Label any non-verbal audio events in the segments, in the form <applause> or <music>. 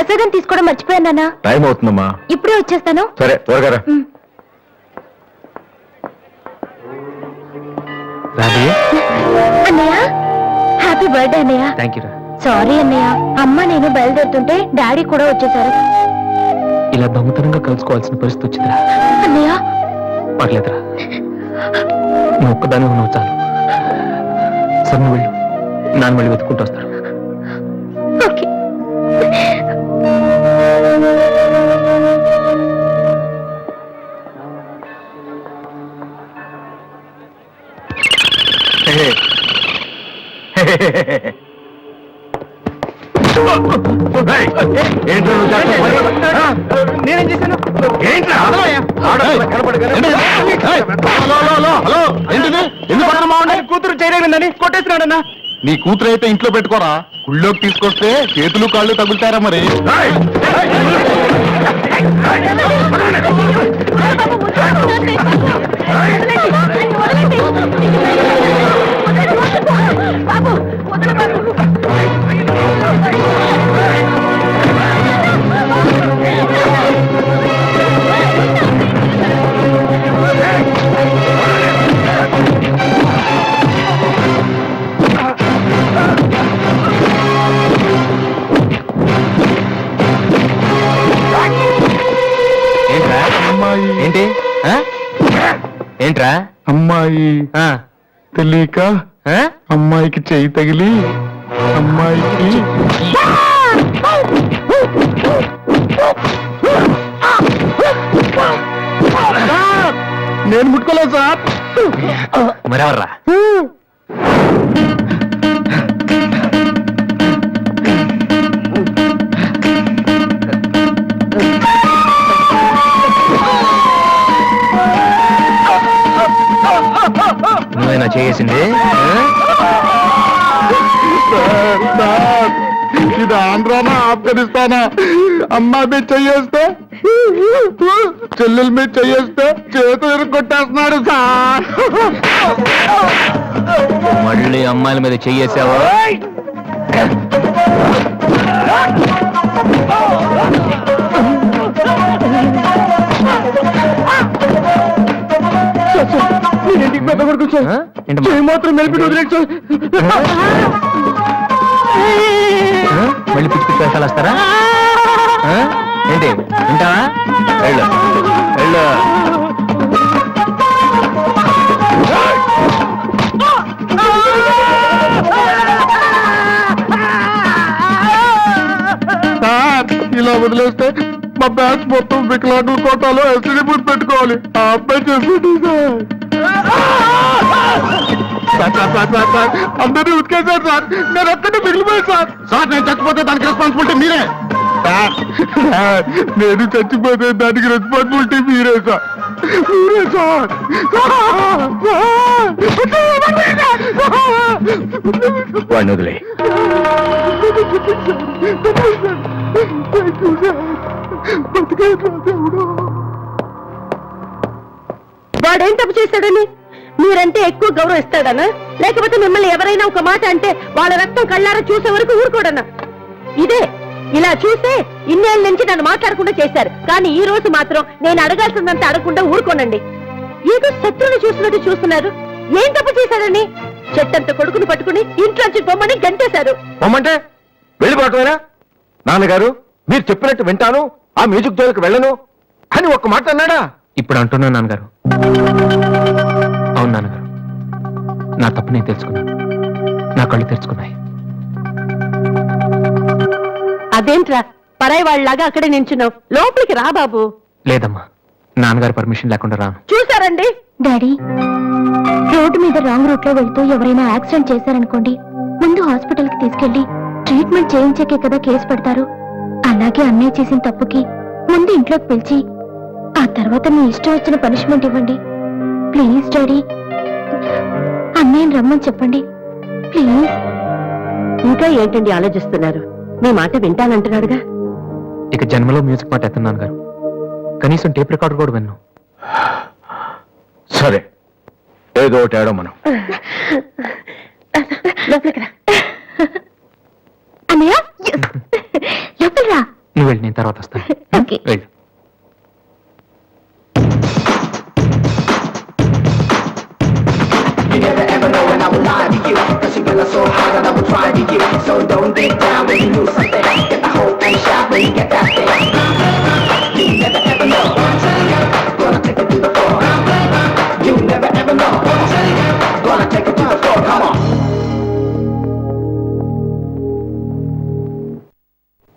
ప్రసాదం తీసుకోవడం మర్చిపోయాను నాన్న. టైం అవుతుందమ్మా. ఇప్పుడే వచ్చేస్తాను. సరే త్వరగా రా. ఉమ్. రాబీ అన్నయ్య హ్యాపీ బర్త్డే అన్నయ్య. థ్యాంక్ యూ రా. సారీ అన్నయ్య అమ్మ నేను బయలుదేరుతుంటే డాడీ కూడా వచ్చేసారు. ఇలా దొంగతనంగా కలుసుకోవాల్సిన పరిస్థితి వచ్చిందిరా. అన్నయ్య. పర్లేదురా. నువ్వు ఒక్కదానే ఉన్నావు చాలు. సరే నువ్వు వెళ్ళు. నాన్న వెళ్ళి వెతుక్కుంటూ వస్తాడు. నేనేం చేశాను? ఏంట్రా? హలో, ఏంటిది? ఎందుకు? కూతురు చేయలేదని కొట్టేసినాడన్నా నీ కూతురు అయితే ఇంట్లో పెట్టుకోరా? గుళ్ళోకి తీసుకొస్తే చేతులు కాళ్ళు తగులుతారా మరి? ఏంట్రా? అమ్మాయి ఆ? తెలియక ఆ? అమ్మాయికి చేయి తగిలి అమ్మాయికి నేను ముట్టుకోలేదు సార్. మరెవర్రా? నువ్వేనా చేసింది? ఇది ఆంధ్రానా ఆఫ్ఘనిస్తానా? అమ్మాయి మీద చెయ్యేస్తే? చెల్లెల మీద చెయ్యేస్తే చేతులు ఇరుక్కొట్టేస్తున్నాడు సార్. మళ్ళీ అమ్మాయిల మీద చెయ్యేసావా? ఏంటమ్మా? చెయ్యి మాత్రం మెలిపి వదిలేచ్చు ఆ? మళ్ళీ పిచ్చి పిచ్చి వేషాలు వస్తారా? ఆ? ఏంటి? వింటావా? వెళ్ళు. వెళ్ళు. సార్ ఇలా వదిలేస్తే మా బ్యాచ్ మొత్తం వికలాంగుల కోటాలో ఎస్టీడీ పెట్టుకోవాలి. ఆ అబ్బాయి చేస్తుంది సార్. సార్ సార్ అందరినీ ఉతికేశారు సార్. నేను ఒక్కటే మిగిలిపోయాను సార్. సార్ నేను చచ్చిపోతే దానికి రెస్పాన్సిబిలిటీ మీరే. సార్ సార్ నేను చచ్చిపోతే దానికి రెస్పాన్సిబిలిటీ మీరే సార్. మీరే సార్. వాడిని వదిలే. వాడేం తప్పు చేశాడని? మీరంటే ఎక్కువ గౌరవం ఇస్తాడనా? లేకపోతే మిమ్మల్ని ఎవరైనా ఒక మాట అంటే వాళ్ళ రక్తం కళ్ళారా చూసే వరకు ఊరుకోడనా? ఇదే ఇలా చూస్తే ఇన్నేళ్ళ నుంచి నన్ను మాట్లాడకుండా చేశారు. కానీ ఈ రోజు మాత్రం నేను అడగాల్సిందంత అడగకుండా ఊరుకోనండి. ఏదో శత్రువుని చూసినట్టు చూస్తున్నారు. ఏం తప్పు చేశాడని చెట్టంత కొడుకును పట్టుకుని ఇంట్లోంచి బొమ్మని గంటేశారు. పొమ్మంటే వెళ్ళిపోవటమేనా నాన్నగారు మీరు చెప్పినట్టు వింటాను. ఆ మ్యూజిక్ జోలికి వెళ్ళను. అని ఒక్క మాట అన్నాడా? ఇప్పుడు అంటున్నా నాన్నగారు. అవును నాన్నగారు. నా తప్పు నేను తెలుసుకున్నాను. నా కళ్ళు తెరుచుకున్నాయి. అదేంట్రా? పరాయి వాళ్ళలాగా అక్కడే నించున్నావు. లోపలికి రా బాబు. లేదమ్మా. నాన్నగారు పర్మిషన్ లేకుండా రాను. చూసారండి డాడీ రోడ్డు మీద రాంగ్ రూట్లో వెళ్తూ ఎవరైనా యాక్సిడెంట్ చేశారనుకోండి ముందు హాస్పిటల్కి తీసుకెళ్ళి ట్రీట్మెంట్ చేయించాకే కదా కేసు పెడతారు. అలాగే అన్నయ్య చేసిన తప్పుకి ముందు ఇంట్లోకి పిలిచి ఆ తర్వాత మీ ఇష్టం వచ్చిన పనిష్మెంట్ ఇవ్వండి. Please daddy. అన్నయ్యని రమ్మని చెప్పండి. ప్లీజ్. ఇంకా ఏంటండి ఆలోచిస్తున్నారు? మీ మాట వింటానంటున్నాడుగా. ఇక జన్మలో మ్యూజిక్ మాట ఎత్తున్నాను గారు. కనీసం టేప్ రికార్డర్ కూడా విన్ను. సరే. ఏదో ఒకటి మనం లోపలికి రా. అన్నయ్య yes. <laughs> లోపలికి రా. వెళ్ళు నేను తర్వాత వస్తాను. ఓకే. వెళ్ళు.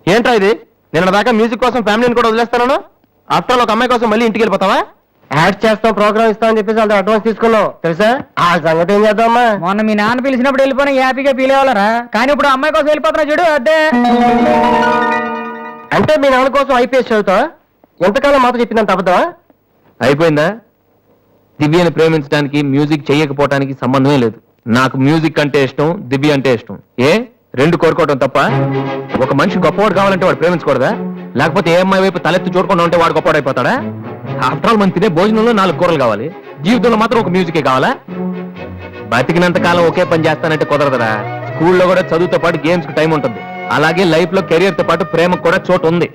ఏంట్రా ఇది? నిన్న దాకా మ్యూజిక్ కోసం ఫ్యామిలీని కూడా వదిలేస్తాను ఆఫ్టర్ ఒక అమ్మాయి కోసం మళ్ళీ ఇంటికి వెళ్ళిపోతావా? యాడ్ చేస్తాం ప్రోగ్రామ్ ఇస్తామని చెప్పేసి వాళ్ళ అడ్వాన్స్ తీసుకున్నాం తెలుసా? ఆ సంగతి ఏం చేద్దామా? మొన్న మీ నాన్న పిలిచినప్పుడు వెళ్ళిపోయిన హ్యాపీగా ఫీల్ అవ్వాలరా? కానీ ఇప్పుడు అమ్మాయి కోసం వెళ్ళిపోతున్నా చూడు అదే అంటే మీ నాన్న కోసం ఐపీఎస్ చదువుతా ఎంతకాలం మాతో చెప్పిందంత అబద్ధమా? అయిపోయిందా? దివ్యని ప్రేమించడానికి మ్యూజిక్ చేయకపోవటానికి సంబంధమే లేదు. నాకు మ్యూజిక్ అంటే ఇష్టం దివ్య అంటే ఇష్టం. ఏ? రెండు కోరుకోవటం తప్ప? ఒక మనిషి గొప్పవాడు కావాలంటే వాడు ప్రేమించకూడదా? లేకపోతే ఏ అమ్మాయి వైపు తలెత్తి చూడకుండా ఉంటే వాడు గొప్పవాడు అయిపోతాడా ఆఫ్టర్ ఆల్ తినే భోజనంలో నాలుగు కూరలు కావాలి. జీవితంలో మాత్రం ఒక మ్యూజికే కావాలా? బతికినంత కాలం ఒకే పని చేస్తానంటే కుదరదురా. స్కూల్లో కూడా చదువుతో పాటు గేమ్స్కి టైం ఉంటుంది. అలాగే లైఫ్లో కెరియర్తో పాటు ప్రేమకు కూడా చోటు ఉంది.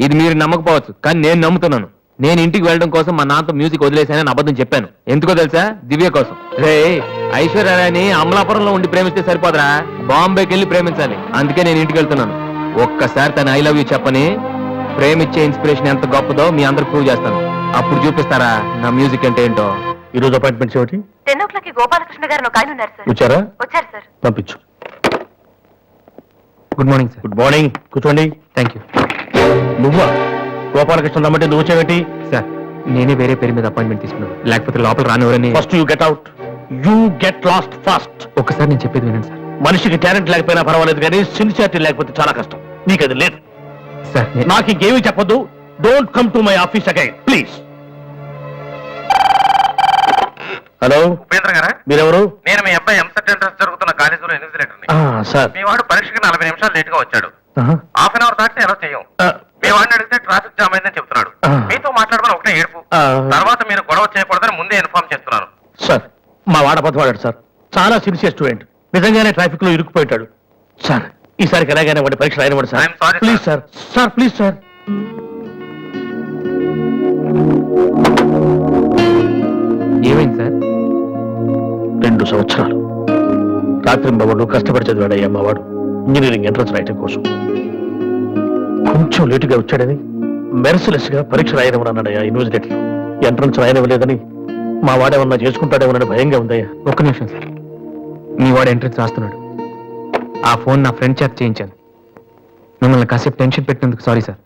ఇది మీరు నమ్మకపోవచ్చు కానీ నేను నమ్ముతున్నాను. నేను ఇంటికి వెళ్ళడం కోసం మా నాన్నతో మ్యూజిక్ వదిలేశానని అబద్ధం చెప్పాను. ఎందుకో తెలుసా? దివ్య కోసం. రే ఐశ్వర్యరాయని అమలాపురంలో ఉండి ప్రేమిస్తే సరిపోదరా. బాంబేకి వెళ్ళి ప్రేమించాలి. అందుకే నేను ఇంటికి వెళ్తున్నాను. ఒక్కసారి తన ఐ లవ్ యూ చెప్పని ప్రేమిచ్చే ఇన్స్పిరేషన్ ఎంత గొప్పదో మీ అందరికి ప్రూవ్ చేస్తాను అప్పుడు చూపిస్తారా నా మ్యూజిక్ అంటే ఏంటో? ఈ రోజు అపాయింట్మెంట్స్ ఏమిటి? టెన్ ఓ క్లాక్ గోపాలకృష్ణ గారు ఒక ఆయన ఉన్నారు సార్. వచ్చారా? వచ్చారు సార్. పంపించు. Good morning sir. Good morning. కూర్చోండి. థ్యాంక్ యూ నువ్వా? గోపాలకృష్ణ రమ్మంటే నువ్వు వచ్చేవేటి? సార్ నేనే వేరే పేరు మీద అపాయింట్మెంట్ తీసుకున్నాను. లేకపోతే లోపల రానివ్వరని first you get out you get lost fast ఒక్కసారి నేను చెప్పేది వినండి సార్. మనిషికి టాలెంట్ లేకపోయినా పర్వాలేదు కానీ సిన్సియారిటీ లేకపోతే చాలా కష్టం. నీకు అది లేదు. సార్ నే- నాకు ఇంకేమీ చెప్పొద్దు. Don't come to my office again please hello Upendra గారా? మీరెవరు? నేను మీ అబ్బాయి ఎంసెట్ ఎంట్రన్స్ జరుగుతున్న కాలేజీలో ఇన్విజిలేటర్ని సార్. మీ వాడు పరీక్షకి నలభై నిమిషాలు లేట్గా వచ్చాడు హాఫ్ అన్ అవర్ దాటితే ఎలా చేయం? మీ వాడిని అడిగితే ట్రాఫిక్ జామ్ అయిందని చెప్తున్నాడు. ఆ. మీతో మాట్లాడమని ఒకటే ఏడుపు. ఆ. తర్వాత మీరు గొడవ చేయకూడదని ముందే ఇన్ఫార్మ్ చేస్తున్నాను. సార్ మా వాడ పదవాడాడు సార్. చాలా సిన్సియర్ స్టూడెంట్ నిజంగానే ట్రాఫిక్లో ఇరుక్కుపోయాడు సార్ ఈసారికి ఎలాగైనా వాడి పరీక్ష రాయనివ్వండి sir. I'm sorry, please sir sir please sir ఏమైంది సార్? రెండు సంవత్సరాలు. రాత్రి బాబు కష్టపడి చదివాడయ్యా మా వాడు ఇంజనీరింగ్ ఎంట్రన్స్ రాయటం కోసం. కొంచెం లేటుగా వచ్చాడని మెరసిలెస్గా పరీక్ష రాయనివ్వను అన్నాడయ్యా యూనివర్సిటీలో. ఎంట్రన్స్ రాయనివ్వలేదని మా వాడేమన్నా చేసుకుంటాడేమోనని భయంగా ఉందయ్యా. ఒక్క నిమిషం సార్. మీ వాడు ఎంట్రన్స్ రాస్తున్నాడు. ఆ ఫోన్ నా ఫ్రెండ్ చేత చేయించాను. మిమ్మల్ని కాసేపు టెన్షన్ పెట్టినందుకు సారీ సార్.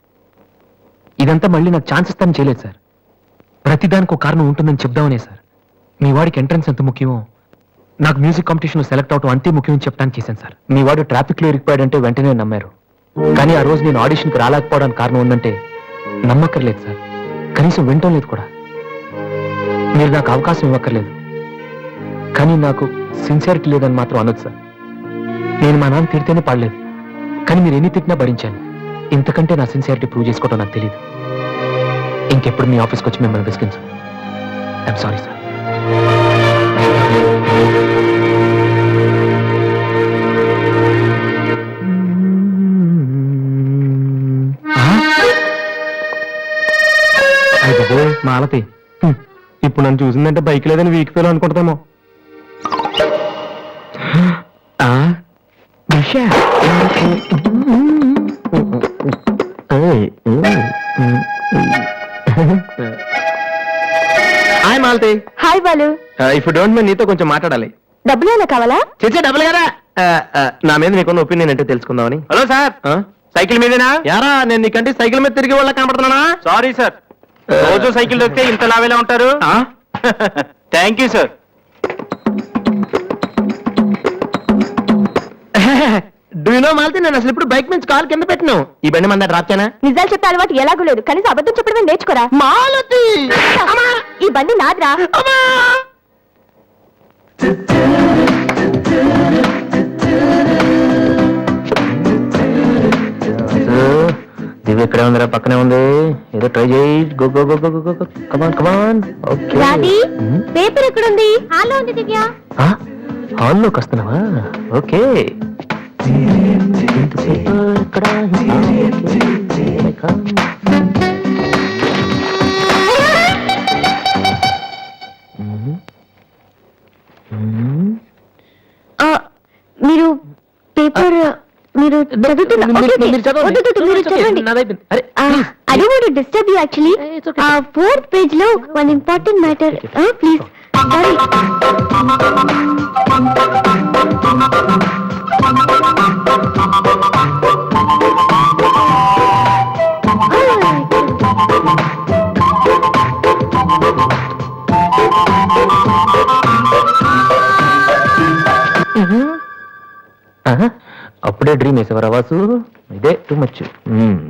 ఇదంతా మళ్ళీ నాకు ఛాన్స్ ఇస్తాను చేయలేదు సార్. ప్రతిదానికి ఒక కారణం ఉంటుందని చెప్దామనే సార్. మీ వాడికి ఎంట్రన్స్ ఎంత ముఖ్యమో నాకు మ్యూజిక్ కాంపిటీషన్లో సెలెక్ట్ అవడం అంతే ముఖ్యమని చెప్పడానికి చేశాను సార్. మీ వాడు ట్రాఫిక్లో ఇరికిపోయాడంటే వెంటనే నమ్మారు. కానీ ఆ రోజు నేను ఆడిషన్కి రాలేకపోవడానికి కారణం ఉందంటే నమ్మక్కర్లేదు సార్. కనీసం వింటం లేదు కూడా. మీరు నాకు అవకాశం ఇవ్వక్కర్లేదు. కానీ నాకు సిన్సియారిటీ లేదని మాత్రం అనొచ్చు సార్. నేను మా నాన్న తిడితేనే పడలేదు. కానీ మీరు ఎన్ని తిట్టినా భరించాను. ఇంతకంటే నా సిన్సియారిటీ ప్రూవ్ చేసుకోవడం నాకు తెలియదు ఇంకెప్పుడు మీ ఆఫీస్కి వచ్చి మిమ్మల్ని విసిగించు ఐఎమ్ సారీ సార్ మాలతి. ఇప్పుడు నన్ను చూసిందంటే బైక్ లేదని వీక్ ఫీల్ అనుకుంటామో Usha. Hi Malathi hi Balu if don't mind నీతో కొంచెం మాట్లాడాలి. డబ్బులు ఏమైనా కావాలా? చచ్చే డబ్బులు కదా నా మీద నీకున్న ఒపీనియన్ ఏంటో తెలుసుకుందామని. హలో సార్ సైకిల్ మీదేనా? యారా నేను నీకంటే సైకిల్ మీద తిరిగి వాళ్ళ కనపడుతున్నానా? సారీ సార్ రోజు సైకిల్ దొక్కితే ఇంత లావేలా ఉంటారు? Thank you sir do know Malti నేను అసలు ఇప్పుడు బైక్ నుంచి కాల్ కింద పెట్టిను. ఈ బండి మంద రాచానా నిజాలు చెప్పే అలవాటు ఎలాగూ లేదు. కనీసం అబద్ధం చెప్పడమే నేర్చుకోరా. మాలతి! ఈ బండి నాదిరా. దివ్య ఇక్కడే ఉందిరా పక్కనే ఉంది. ఏదో ట్రై చేయి. Go go go go go come on come on okay Radhi paper ఎక్కడుంది? హాల్లో ఉంది దివ్య. హాల్లోకి వస్తున్నావా? ఓకే మీరు పేపర్ మీరు వద్దు, మీరు డిస్టర్బ్ యూ యాక్చువల్లీ ఆ ఫోర్త్ పేజ్లో one important matter please sorry అప్పుడే డ్రీమ్ వేసేవారా వాసు ఇదే టూ మచ్